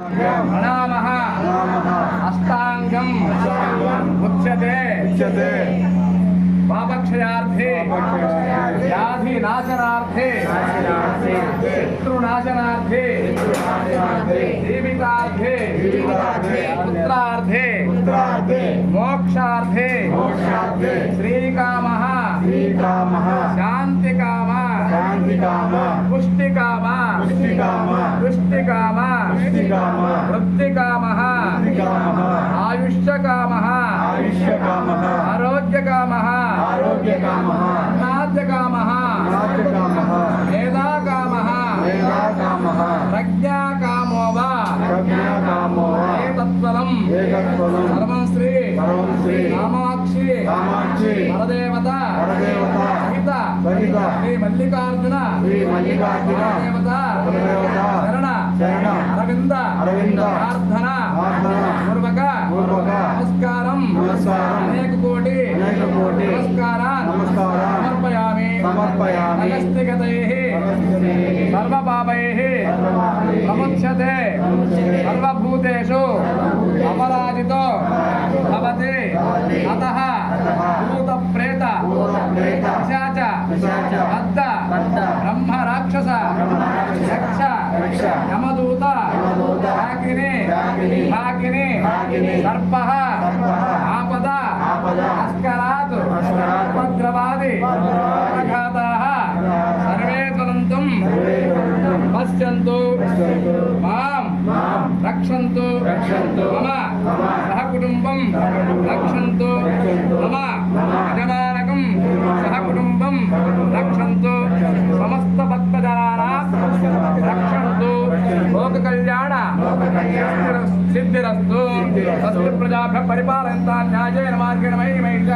प्रणामः अष्टाङ्गम्। उच्यते। उच्यते। पापक्षयार्थे व्याधिनाशनार्थे। पुत्रार्थे। मोक्षार्थे। श्रीकामः। श्रीकामः। पुष्टिकामा पुष्टिकामा पुष्टिकामा पुष्टिकामा पुष्टिकामा वृत्तिकामः। आयुष्यकामः। आयुष्यकामः। आरोग्यकामः। आरोग्यकामः। नाद्यकामः नाद्यकामः वेदाकामः वेदाकामः प्रज्ञाकामः। ఏకత్వలం సర్వం శ్రీ సర్వం శ్రీ కామాక్షి కామాక్షి పరదేవత పరదేవత సహిత సహిత. శ్రీ మల్లికార్జున శ్రీ మల్లికార్జున పరదేవత పరదేవత శరణ శరణ అరవింద అరవింద ప్రార్థన ప్రార్థన పూర్వక పూర్వక నమస్కారం నమస్కారం అనేక కోటి అనేక కోటి నమస్కారాన్ నమస్కారాన్ సమర్పయామి సమర్పయామి సర్వపాపైః ప్రముచ్యతే वर्तते सर्वभूतेषु अपराजितो भवति। अतः पिशाच। भक्त ब्रह्म राक्षस। यक्ष। यमदूत। आपदा। अस्करात्। उपद्रवादि। सर्वे पश्यन्तु మాం రక్షంతు మమ సహ రక్షంతు మమ గజమానకం సహ రక్షంతు సమస్త భక్తజనానా రక్షంతు లోక కళ్యాణ సిద్ధిరస్తు. సస్య ప్రజాభ్య పరిపాలయంతా న్యాయేన మార్గేణ మహిళ